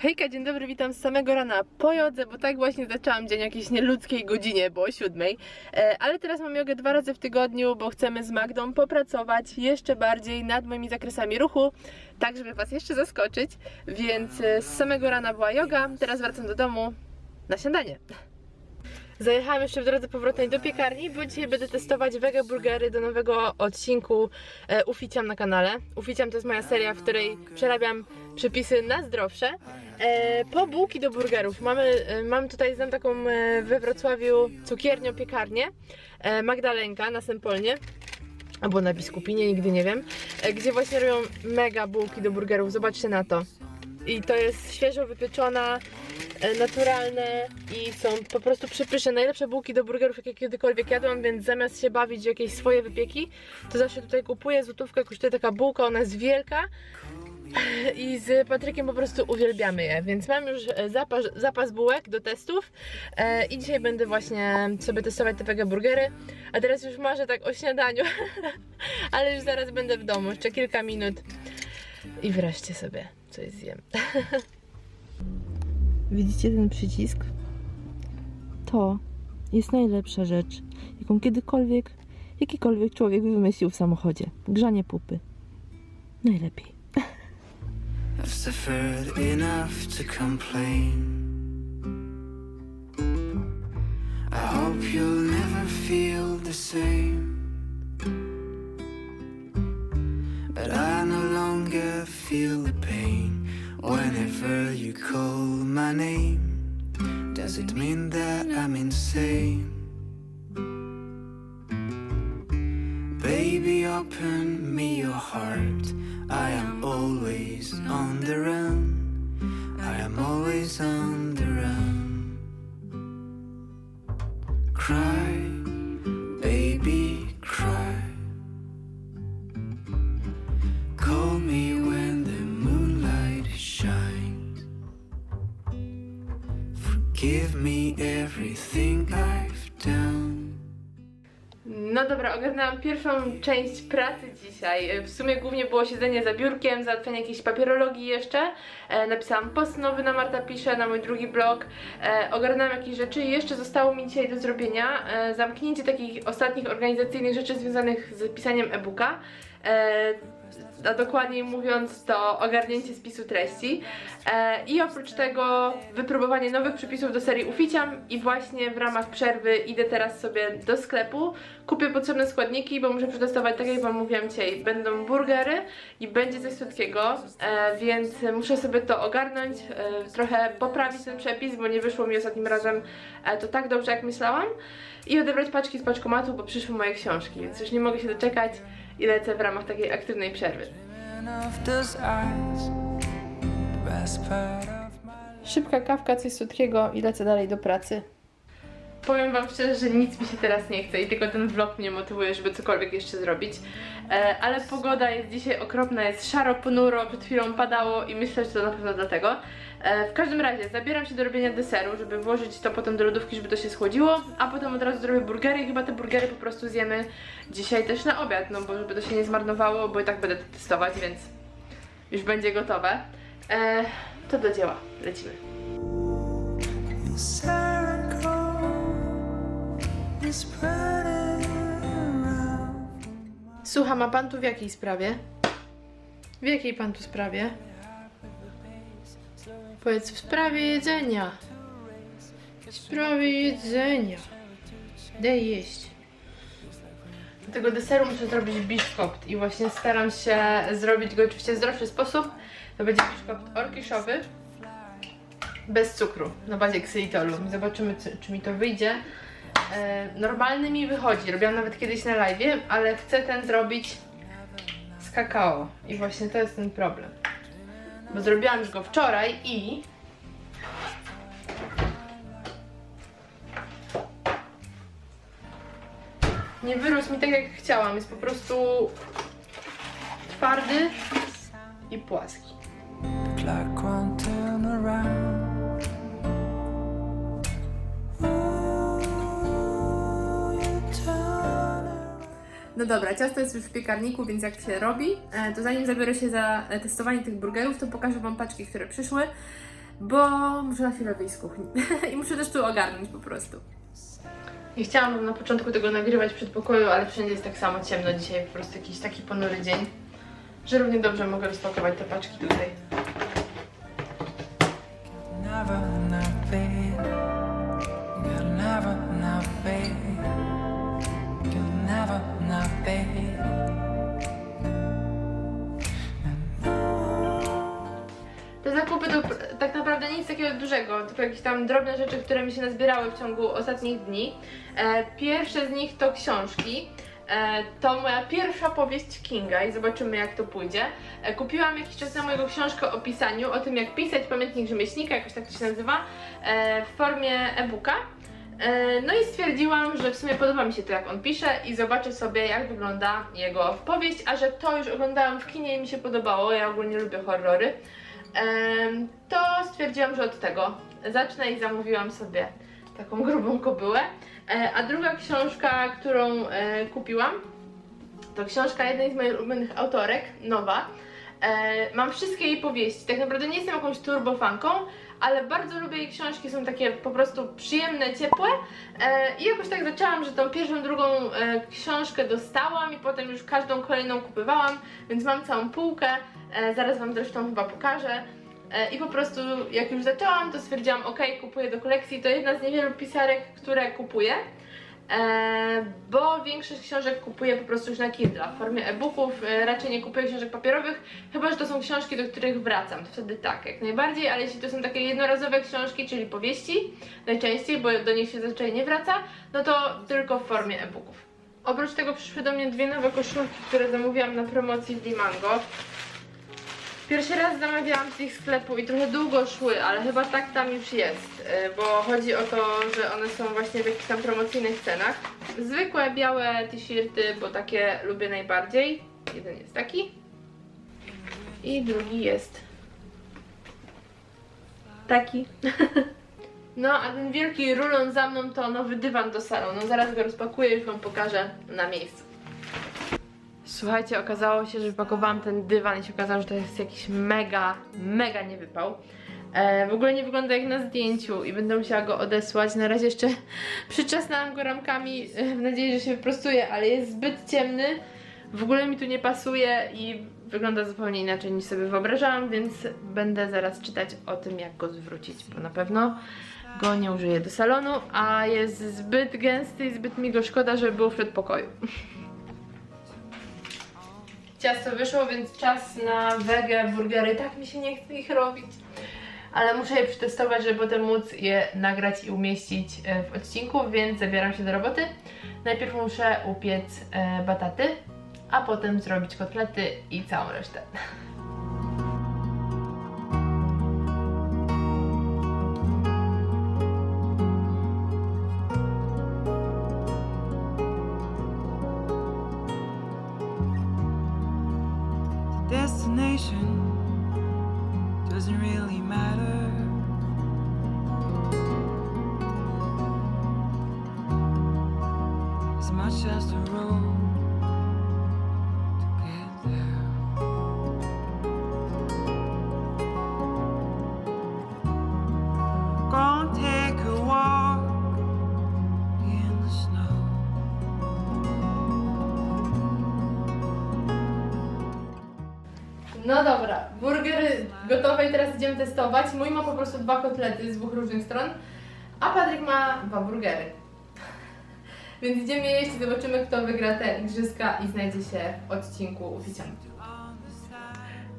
Hejka, dzień dobry, witam z samego rana po jodze, bo tak właśnie zaczęłam dzień jakiejś nieludzkiej godzinie, bo o siódmej. E, ale teraz mam jogę dwa razy w tygodniu, bo chcemy z Magdą popracować jeszcze bardziej nad moimi zakresami ruchu, tak żeby Was jeszcze zaskoczyć. Więc e, z samego rana była yoga, teraz wracam do domu na śniadanie. Zajechałam jeszcze w drodze powrotnej do piekarni, bo dzisiaj będę testować wege burgery do nowego odcinku e, Uficiam na kanale. Uficiam to jest moja seria, w której przerabiam przepisy na zdrowsze. E, po bułki do burgerów mamy, e, mam tutaj, znam taką e, we Wrocławiu cukiernią piekarnię e, Magdalenka na Sempolnie albo na Biskupinie, nigdy nie wiem, gdzie właśnie robią mega bułki do burgerów, zobaczcie na to. I to jest świeżo wypieczona, naturalne i są po prostu przepyszne. Najlepsze bułki do burgerów, jakie kiedykolwiek jadłam, więc zamiast się bawić w jakieś swoje wypieki, to zawsze tutaj kupuję złotówkę, kosztuje taka bułka, ona jest wielka i z Patrykiem po prostu uwielbiamy je, więc mam już e, zapas, zapas bułek do testów e, i dzisiaj będę właśnie sobie testować te wege burgery, a teraz już marzę tak o śniadaniu, ale już zaraz będę w domu, jeszcze kilka minut i wreszcie sobie coś zjem. Widzicie ten przycisk? To jest najlepsza rzecz, jaką kiedykolwiek, jakikolwiek człowiek wymyślił w samochodzie. Grzanie pupy. Najlepiej. I've suffered enough to complain. I hope you'll never feel the same. But I no longer feel the pain whenever you call my name. Does it mean that I'm insane? Baby, open me your heart. I am always on the run. I am always on the run. Cry, dobra, ogarnęłam pierwszą część pracy dzisiaj. W sumie głównie było siedzenie za biurkiem, załatwianie jakiejś papierologii jeszcze. E, napisałam post nowy na Marta Pisze, na mój drugi blog. E, ogarnęłam jakieś rzeczy i jeszcze zostało mi dzisiaj do zrobienia e, zamknięcie takich ostatnich organizacyjnych rzeczy związanych z pisaniem e-booka. E, a dokładniej mówiąc to ogarnięcie spisu treści. E, i oprócz tego wypróbowanie nowych przepisów do serii Uficiam i właśnie w ramach przerwy idę teraz sobie do sklepu, kupię potrzebne składniki, bo muszę przetestować, tak jak wam mówiłam dzisiaj, będą burgery i będzie coś słodkiego, e, więc muszę sobie to ogarnąć, e, trochę poprawić ten przepis, bo nie wyszło mi ostatnim razem e, to tak dobrze jak myślałam. I odebrać paczki z paczkomatu, bo przyszły moje książki, więc już nie mogę się doczekać i lecę w ramach takiej aktywnej przerwy. Szybka kawka, coś słodkiego i lecę dalej do pracy. Powiem wam szczerze, że nic mi się teraz nie chce i tylko ten vlog mnie motywuje, żeby cokolwiek jeszcze zrobić. E, ale pogoda jest dzisiaj okropna, jest szaro, ponuro, przed chwilą padało i myślę, że to na pewno dlatego. E, w każdym razie zabieram się do robienia deseru, żeby włożyć to potem do lodówki, żeby to się schłodziło, a potem od razu zrobię burgery i chyba te burgery po prostu zjemy dzisiaj też na obiad, no bo żeby to się nie zmarnowało, bo i tak będę to testować, więc już będzie gotowe. E, to do dzieła, lecimy. circle is spreading around. Słucham, a pan tu w jakiej sprawie? W jakiej pan tu sprawie? Powiedz w sprawie jedzenia. W sprawie jedzenia. Daj jeść. Do tego deseru muszę zrobić biszkopt i właśnie staram się zrobić go oczywiście w zdrowszy sposób. To będzie biszkopt orkiszowy bez cukru na bazie ksylitolu. Zobaczymy, czy, czy mi to wyjdzie. E, normalny mi wychodzi. Robiłam nawet kiedyś na live, ale chcę ten zrobić z kakao. I właśnie to jest ten problem. Bo zrobiłam już go wczoraj i nie wyrósł mi tak jak chciałam. Jest po prostu twardy i płaski. No dobra, ciasto jest już w piekarniku, więc jak się robi, e, to zanim zabiorę się za e, testowanie tych burgerów, to pokażę Wam paczki, które przyszły. bo muszę na chwilę wyjść z kuchni. I muszę też tu ogarnąć po prostu. Nie chciałam na początku tego nagrywać w przedpokoju, ale wszędzie jest tak samo ciemno dzisiaj, po prostu jakiś taki ponury dzień, że równie dobrze mogę rozpakować te paczki tutaj. Naprawdę nic takiego dużego, tylko jakieś tam drobne rzeczy, które mi się nazbierały w ciągu ostatnich dni. E, pierwsze z nich to książki. E, to moja pierwsza powieść Kinga i zobaczymy jak to pójdzie. E, kupiłam jakiś czas temu jego książkę o pisaniu, o tym jak pisać pamiętnik rzemieślnika, jakoś tak to się nazywa, e, w formie e-booka. E, No i stwierdziłam, że w sumie podoba mi się to jak on pisze i zobaczę sobie jak wygląda jego powieść, a że to już oglądałam w kinie i mi się podobało, ja ogólnie lubię horrory, to stwierdziłam, że od tego zacznę i zamówiłam sobie taką grubą kobyłę. E, A druga książka, którą e, kupiłam, to książka jednej z moich ulubionych autorek, nowa. E, mam wszystkie jej powieści. Tak naprawdę nie jestem jakąś turbofanką, ale bardzo lubię jej książki, są takie po prostu przyjemne, ciepłe. E, I jakoś tak zaczęłam, że tą pierwszą, drugą e, książkę dostałam i potem już każdą kolejną kupywałam, więc mam całą półkę. E, zaraz Wam zresztą chyba pokażę. I po prostu jak już zaczęłam, to stwierdziłam, ok, kupuję do kolekcji. To jedna z niewielu pisarek, które kupuję. E, bo większość książek kupuję po prostu już na Kindle w formie e-booków, e, raczej nie kupuję książek papierowych, chyba że to są książki, do których wracam, to wtedy tak, jak najbardziej, ale jeśli to są takie jednorazowe książki, czyli powieści, najczęściej, bo do nich się zazwyczaj nie wraca, no to tylko w formie e-booków. Oprócz tego przyszły do mnie dwie nowe koszulki, które zamówiłam na promocji w Limango. Pierwszy raz zamawiałam z ich sklepu i trochę długo szły, ale chyba tak tam już jest, y, bo chodzi o to, że one są właśnie w jakichś tam promocyjnych cenach. Zwykłe białe t-shirty, bo takie lubię najbardziej. Jeden jest taki i drugi jest taki. No, a ten wielki rulon za mną to nowy dywan do salonu. Zaraz go rozpakuję już Wam pokażę na miejscu. Słuchajcie, okazało się, że wypakowałam ten dywan i się okazało, że to jest jakiś mega, mega niewypał. E, w ogóle nie wygląda jak na zdjęciu i będę musiała go odesłać. Na razie jeszcze przyczesnałam go ramkami e, w nadziei, że się wyprostuje, ale jest zbyt ciemny. W ogóle mi tu nie pasuje i wygląda zupełnie inaczej niż sobie wyobrażałam, więc będę zaraz czytać o tym, jak go zwrócić, bo na pewno go nie użyję do salonu, a jest zbyt gęsty i zbyt mi go szkoda, żeby był w przedpokoju. Ciasto wyszło, więc czas na wege burgery. Tak mi się nie chce ich robić. Ale muszę je przetestować, żeby potem móc je nagrać i umieścić e, w odcinku, więc zabieram się do roboty. Najpierw muszę upiec e, bataty, a potem zrobić kotlety i całą resztę. idziemy testować. Mój ma po prostu dwa kotlety z dwóch różnych stron, a Patryk ma dwa burgery. Więc idziemy jeść i zobaczymy, kto wygra te igrzyska i znajdzie się w odcinku upicia.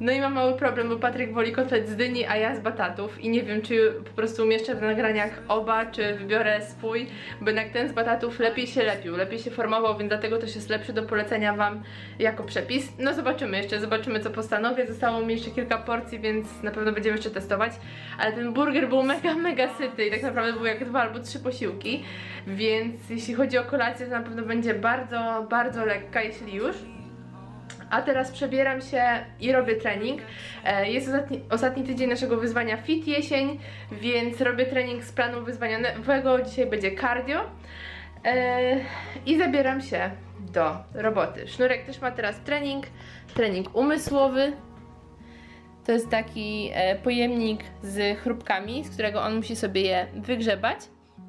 No i mam mały problem, bo Patryk woli kotlet z dyni, a ja z batatów i nie wiem, czy po prostu umieszczę w nagraniach oba, czy wybiorę swój, bo jednak ten z batatów lepiej się lepił, lepiej się formował, więc dlatego też jest lepszy do polecenia Wam jako przepis. No zobaczymy jeszcze, zobaczymy co postanowię. Zostało mi jeszcze kilka porcji, więc na pewno będziemy jeszcze testować. Ale ten burger był mega, mega syty i tak naprawdę był jak dwa albo trzy posiłki, więc jeśli chodzi o kolację, to na pewno będzie bardzo, bardzo lekka, jeśli już. A teraz przebieram się i robię trening. E, Jest ostatni, ostatni tydzień naszego wyzwania Fit Jesień, więc robię trening z planu wyzwaniowego. Dzisiaj będzie cardio. E, I zabieram się do roboty. Sznurek też ma teraz trening, trening umysłowy. To jest taki e, pojemnik z chrupkami, z którego on musi sobie je wygrzebać.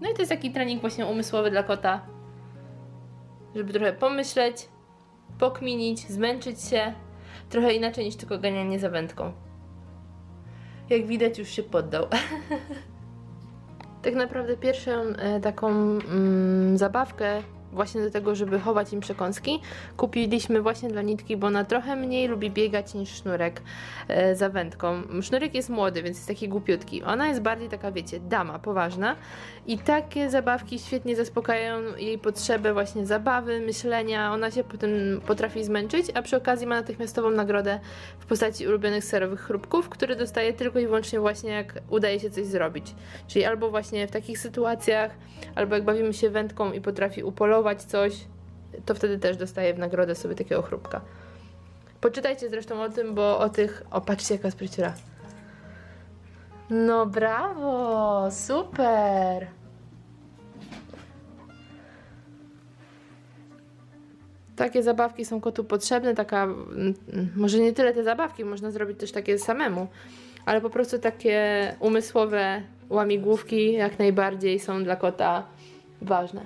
No i to jest taki trening właśnie umysłowy dla kota, żeby trochę pomyśleć, pokminić, zmęczyć się. Trochę inaczej niż tylko ganianie za wędką. Jak widać, już się poddał. tak naprawdę pierwszą e, taką mm, zabawkę właśnie do tego, żeby chować im przekąski, kupiliśmy właśnie dla nitki, bo ona trochę mniej lubi biegać niż sznurek e, za wędką. Sznurek jest młody, więc jest taki głupiutki. Ona jest bardziej taka, wiecie, dama, poważna i takie zabawki świetnie zaspokajają jej potrzebę właśnie zabawy, myślenia. Ona się potem potrafi zmęczyć, a przy okazji ma natychmiastową nagrodę w postaci ulubionych serowych chrupków, które dostaje tylko i wyłącznie właśnie jak udaje się coś zrobić. Czyli albo właśnie w takich sytuacjach, albo jak bawimy się wędką i potrafi upolować coś, to wtedy też dostaje w nagrodę sobie takiego chrupka. Poczytajcie zresztą o tym, bo o tych... O, patrzcie jaka spryciura. No brawo, super. Takie zabawki są kotu potrzebne, taka, mm, może nie tyle te zabawki, można zrobić też takie samemu, ale po prostu takie umysłowe łamigłówki jak najbardziej są dla kota ważne.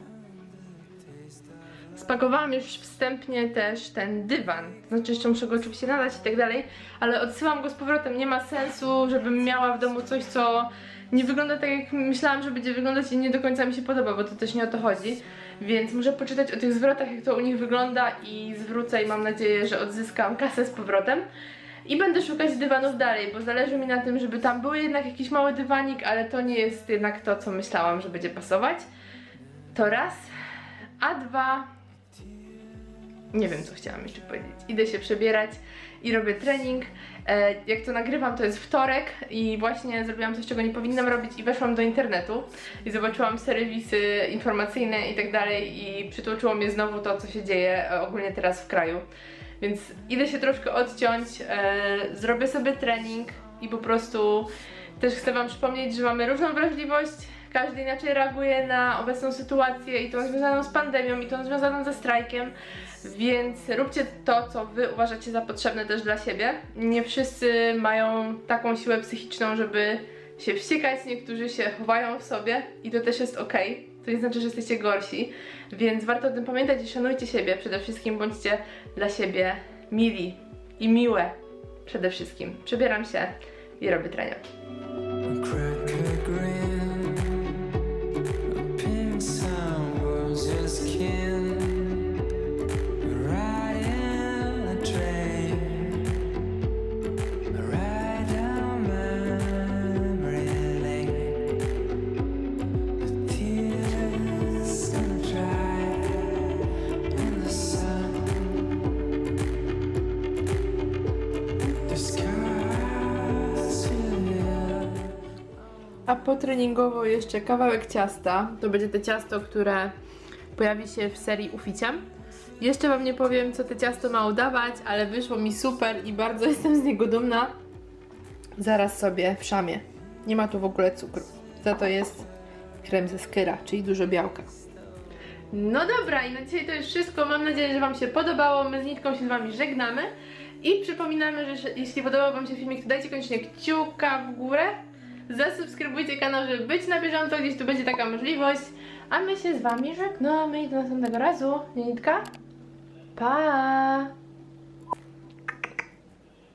Spakowałam już wstępnie też ten dywan, znaczy jeszcze muszę go oczywiście nadać i tak dalej, ale odsyłam go z powrotem, nie ma sensu, żebym miała w domu coś, co nie wygląda tak jak myślałam, że będzie wyglądać i nie do końca mi się podoba, bo to też nie o to chodzi. Więc muszę poczytać o tych zwrotach, jak to u nich wygląda i zwrócę i mam nadzieję, że odzyskam kasę z powrotem. I będę szukać dywanów dalej, bo zależy mi na tym, żeby tam był jednak jakiś mały dywanik, ale to nie jest jednak to, co myślałam, że będzie pasować. To raz. A dwa. Nie wiem, co chciałam jeszcze powiedzieć. Idę się przebierać i robię trening. E, jak to nagrywam, to jest wtorek i właśnie zrobiłam coś, czego nie powinnam robić i weszłam do internetu i zobaczyłam serwisy informacyjne i tak dalej i przytłoczyło mnie znowu to, co się dzieje e, ogólnie teraz w kraju. Więc idę się troszkę odciąć, e, zrobię sobie trening i po prostu też chcę Wam przypomnieć, że mamy różną wrażliwość, każdy inaczej reaguje na obecną sytuację i tą związaną z pandemią i tą związaną ze strajkiem, więc róbcie to, co Wy uważacie za potrzebne też dla siebie. Nie wszyscy mają taką siłę psychiczną, żeby się wściekać, niektórzy się chowają w sobie i to też jest ok. To nie znaczy, że jesteście gorsi, więc warto o tym pamiętać i szanujcie siebie przede wszystkim, bądźcie dla siebie mili i miłe przede wszystkim. Przebieram się i robię trening. Potreningowo jeszcze kawałek ciasta. To będzie to ciasto, które pojawi się w serii Uficiem. Jeszcze Wam nie powiem, co to ciasto ma udawać, ale wyszło mi super i bardzo jestem z niego dumna. Zaraz sobie w szamie. Nie ma tu w ogóle cukru. Za to jest krem ze skyra, czyli dużo białka. No dobra, i na dzisiaj to już wszystko. Mam nadzieję, że Wam się podobało. My z Nitką się z Wami żegnamy. I przypominamy, że jeśli podobał Wam się filmik, to dajcie koniecznie kciuka w górę. Zasubskrybujcie kanał, żeby być na bieżąco, gdzieś tu będzie taka możliwość. A my się z Wami żegnamy i do następnego razu. Nie, Nitka? Pa!